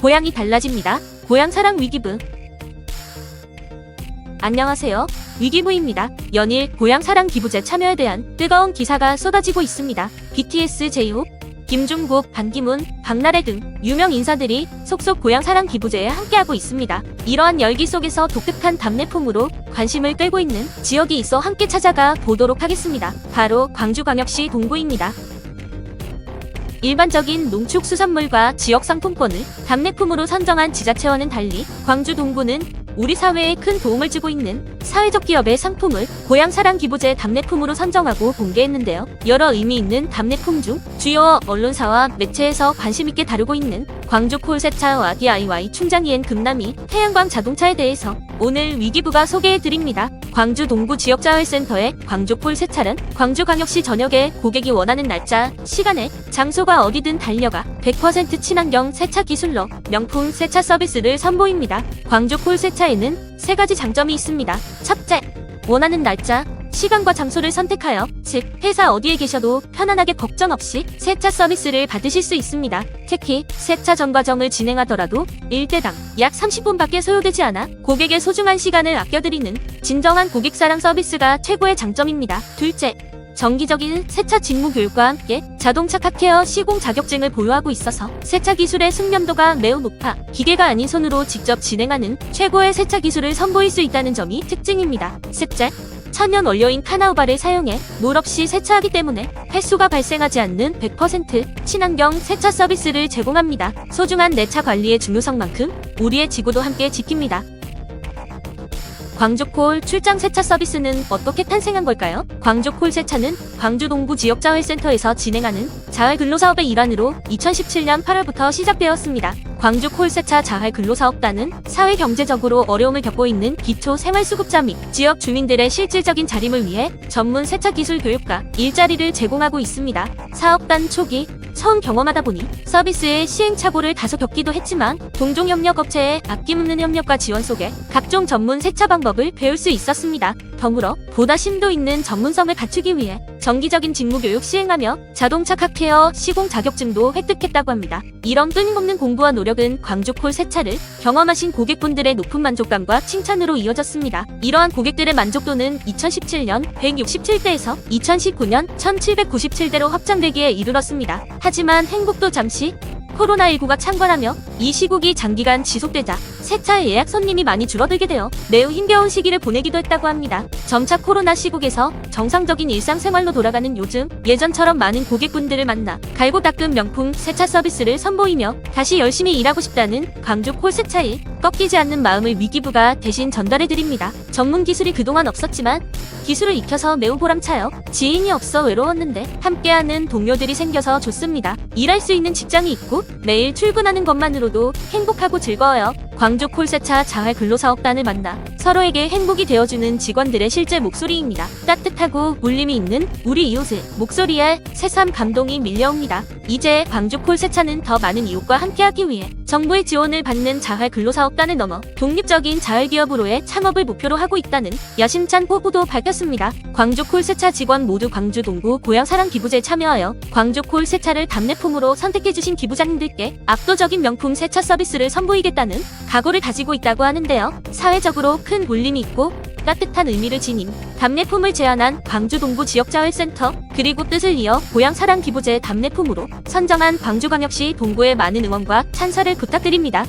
고향이 달라집니다. 고향 사랑 위기부. 안녕하세요. 위기부입니다. 연일 고향 사랑 기부제 참여에 대한 뜨거운 기사가 쏟아지고 있습니다. BTS 제이홉, 김종국, 반기문, 박나래 등 유명 인사들이 속속 고향 사랑 기부제에 함께하고 있습니다. 이러한 열기 속에서 독특한 답례품으로 관심을 끌고 있는 지역이 있어 함께 찾아가 보도록 하겠습니다. 바로 광주광역시 동구입니다. 일반적인 농축 수산물과 지역 상품권을 답례품으로 선정한 지자체와는 달리 광주 동구는 우리 사회에 큰 도움을 주고 있는 사회적 기업의 상품을 고향 사랑 기부제 답례품으로 선정하고 공개했는데요. 여러 의미 있는 답례품 중 주요 언론사와 매체에서 관심 있게 다루고 있는 광주 콜세차와 DIY 충장이엔 금남이 태양광 자동차에 대해서 오늘 위기부가 소개해 드립니다. 광주 동구 지역자활센터의 광주 콜 세차는 광주광역시 전역에 고객이 원하는 날짜, 시간에 장소가 어디든 달려가 100% 친환경 세차 기술로 명품 세차 서비스를 선보입니다. 광주 콜 세차에는 세 가지 장점이 있습니다. 첫째, 원하는 날짜, 시간과 장소를 선택하여 즉 회사 어디에 계셔도 편안하게 걱정 없이 세차 서비스를 받으실 수 있습니다. 특히 세차 전 과정을 진행하더라도 1대당 약 30분밖에 소요되지 않아 고객의 소중한 시간을 아껴드리는 진정한 고객 사랑 서비스가 최고의 장점입니다. 둘째, 정기적인 세차 직무 교육과 함께 자동차 카케어 시공 자격증을 보유하고 있어서 세차 기술의 숙련도가 매우 높아 기계가 아닌 손으로 직접 진행하는 최고의 세차 기술을 선보일 수 있다는 점이 특징입니다. 셋째, 천연 원료인 카나우바를 사용해 물 없이 세차하기 때문에 횟수가 발생하지 않는 100% 친환경 세차 서비스를 제공합니다. 소중한 내 차 관리의 중요성만큼 우리의 지구도 함께 지킵니다. 광주콜 출장 세차 서비스는 어떻게 탄생한 걸까요? 광주콜 세차는 광주 동구 지역 자활센터에서 진행하는 자활 근로 사업의 일환으로 2017년 8월부터 시작되었습니다. 광주 콜세차 자활 근로사업단은 사회 경제적으로 어려움을 겪고 있는 기초 생활수급자 및 지역 주민들의 실질적인 자림을 위해 전문 세차 기술 교육과 일자리를 제공하고 있습니다. 사업단 초기 처음 경험하다 보니 서비스의 시행착오를 다소 겪기도 했지만 동종 협력업체의 아낌없는 협력과 지원 속에 각종 전문 세차 방법을 배울 수 있었습니다. 덤으로 보다 심도 있는 전문성을 갖추기 위해 정기적인 직무 교육 시행하며 자동차 카케어 시공 자격증도 획득했다고 합니다. 이런 끊임없는 공부와 노력은 광주콜 세차를 경험하신 고객분들의 높은 만족감과 칭찬으로 이어졌습니다. 이러한 고객들의 만족도는 2017년 167대에서 2019년 1797대로 확장되기에 이르렀습니다. 하지만 행복도 잠시 코로나19가 창궐하며 이 시국이 장기간 지속되자 세차 예약 손님이 많이 줄어들게 되어 매우 힘겨운 시기를 보내기도 했다고 합니다. 점차 코로나 시국에서 정상적인 일상생활로 돌아가는 요즘 예전처럼 많은 고객분들을 만나 갈고 닦은 명품 세차 서비스를 선보이며 다시 열심히 일하고 싶다는 광주 콜세차의 꺾이지 않는 마음을 위기부가 대신 전달해 드립니다. 전문 기술이 그동안 없었지만 기술을 익혀서 매우 보람차요. 지인이 없어 외로웠는데 함께하는 동료들이 생겨서 좋습니다. 일할 수 있는 직장이 있고 매일 출근하는 것만으로도 행복하고 즐거워요. 광주 콜세차 자활 근로사업단을 만나 서로에게 행복이 되어주는 직원들의 실제 목소리입니다. 따뜻하고 울림이 있는 우리 이웃의 목소리에 새삼 감동이 밀려옵니다. 이제 광주 콜 세차는 더 많은 이웃과 함께하기 위해 정부의 지원을 받는 자활 근로사업단을 넘어 독립적인 자활기업으로의 창업을 목표로 하고 있다는 야심찬 포부도 밝혔습니다. 광주 콜 세차 직원 모두 광주 동구 고향 사랑 기부제에 참여하여 광주 콜 세차를 답례품으로 선택해주신 기부자님들께 압도적인 명품 세차 서비스를 선보이겠다는 각오를 가지고 있다고 하는데요. 사회적으로 큰 울림이 있고 따뜻한 의미를 지닌 답례품을 제안한 광주 동구 지역자활센터 그리고 뜻을 이어 고향 사랑 기부제 답례품으로 선정한 광주광역시 동구의 많은 응원과 찬사를 부탁드립니다.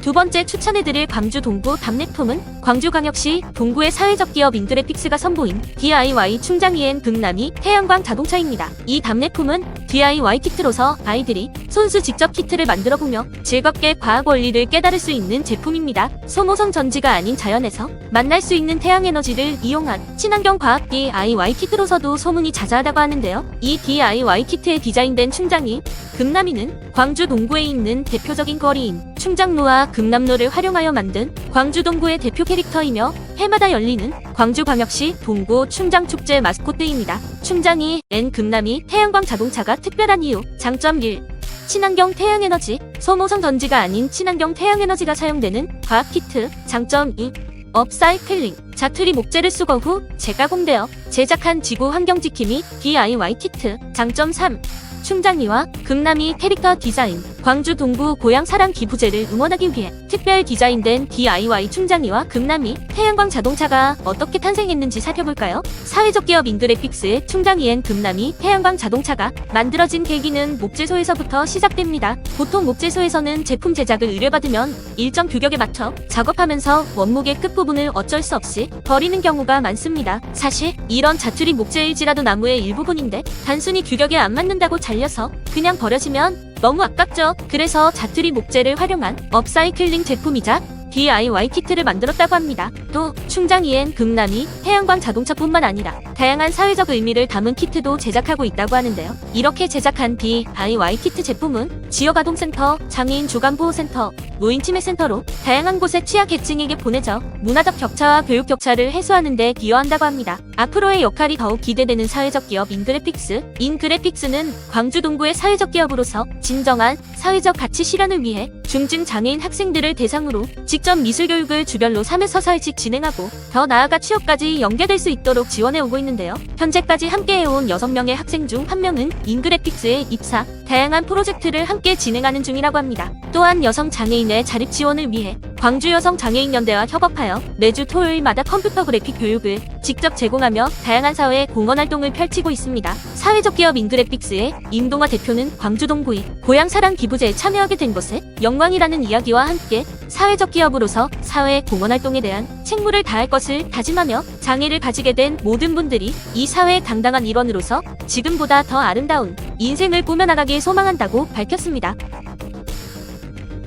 두 번째 추천해드릴 광주 동구 답례품은 광주광역시 동구의 사회적 기업 인드레픽스가 선보인 DIY 충장이엔 극남이 태양광 자동차입니다. 이 답례품은 DIY 키트로서 아이들이 손수 직접 키트를 만들어 보며 즐겁게 과학 원리를 깨달을 수 있는 제품입니다. 소모성 전지가 아닌 자연에서 만날 수 있는 태양 에너지를 이용한 친환경 과학 DIY 키트로서도 소문이 자자하다고 하는데요. 이 DIY 키트에 디자인된 충장이 금남이는 광주 동구에 있는 대표적인 거리인 충장로와 금남로를 활용하여 만든 광주 동구의 대표 캐릭터이며 해마다 열리는 광주광역시 동구 충장축제 마스코트입니다. 충장이 N 금남이 태양광 자동차가 특별한 이유. 장점 1 친환경 태양에너지. 소모성 전지가 아닌 친환경 태양에너지가 사용되는 과학 키트. 장점 2 업사이클링. 자투리 목재를 수거 후 재가공되어 제작한 지구 환경 지킴이 DIY 키트. 장점 3 충장이와 금남이 캐릭터 디자인 광주 동구 고향 사랑 기부제를 응원하기 위해 특별 디자인된 DIY 충장이와 금남이 태양광 자동차가 어떻게 탄생했는지 살펴볼까요? 사회적 기업 인그래픽스의 충장이엔 금남이 태양광 자동차가 만들어진 계기는 목재소에서부터 시작됩니다. 보통 목재소에서는 제품 제작을 의뢰받으면 일정 규격에 맞춰 작업하면서 원목의 끝부분을 어쩔 수 없이 버리는 경우가 많습니다. 사실 이런 자투리 목재일지라도 나무의 일부분인데 단순히 규격에 안 맞는다고 잘려서 그냥 버려지면 너무 아깝죠. 그래서 자투리 목재를 활용한 업사이클링 제품이자 DIY 키트를 만들었다고 합니다. 또 충장이엔 금남이 태양광 자동차뿐만 아니라 다양한 사회적 의미를 담은 키트도 제작하고 있다고 하는데요. 이렇게 제작한 DIY 키트 제품은 지역아동센터, 장애인 주간보호센터, 노인치매센터로 다양한 곳의 취약계층에게 보내져 문화적 격차와 교육 격차를 해소하는 데 기여한다고 합니다. 앞으로의 역할이 더욱 기대되는 사회적 기업 인그래픽스. 인그래픽스는 광주 동구의 사회적 기업으로서 진정한 사회적 가치 실현을 위해 중증 장애인 학생들을 대상으로 직접 미술 교육을 주별로 3에서 4일씩 진행하고 더 나아가 취업까지 연계될 수 있도록 지원해 오고 있는데요. 현재까지 함께해온 6명의 학생 중 1명은 인그래픽스에 입사, 다양한 프로젝트를 함께 진행하는 중이라고 합니다. 또한 여성 장애인의 자립 지원을 위해 광주 여성 장애인 연대와 협업하여 매주 토요일마다 컴퓨터 그래픽 교육을 직접 제공하며 다양한 사회 공헌 활동을 펼치고 있습니다. 사회적 기업 인그래픽스의 임동화 대표는 광주 동구이 고향 사랑 기부제에 참여하게 된 것에 영광이라는 이야기와 함께 사회적 기업으로서 사회 공헌 활동에 대한 책무를 다할 것을 다짐하며 장애를 가지게 된 모든 분들이 이 사회의 당당한 일원으로서 지금보다 더 아름다운 인생을 꾸며나가길 소망한다고 밝혔습니다.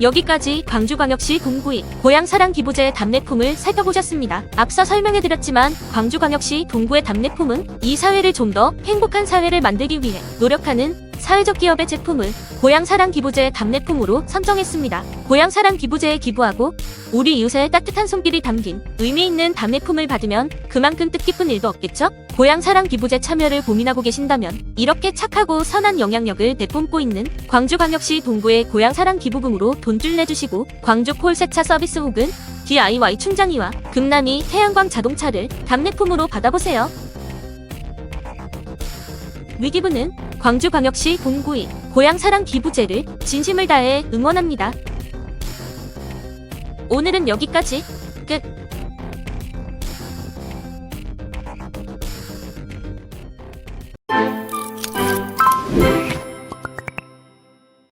여기까지 광주광역시 동구이 고향 사랑 기부제 답례품을 살펴보셨습니다. 앞서 설명해드렸지만 광주광역시 동구의 답례품은 이 사회를 좀 더 행복한 사회를 만들기 위해 노력하는 사회적 기업의 제품을 고향 사랑 기부제 답례품으로 선정했습니다. 고향 사랑 기부제에 기부하고 우리 이웃의 따뜻한 손길이 담긴 의미 있는 답례품을 받으면 그만큼 뜻깊은 일도 없겠죠? 고향 사랑 기부제 참여를 고민하고 계신다면 이렇게 착하고 선한 영향력을 내뿜고 있는 광주광역시 동구의 고향 사랑 기부금으로 돈줄 내주시고 광주 콜 세차 서비스 혹은 DIY 충장이와 금남이 태양광 자동차를 답례품으로 받아보세요. 위기부는 광주광역시 동구이 고향 사랑 기부제를 진심을 다해 응원합니다. 오늘은 여기까지 끝.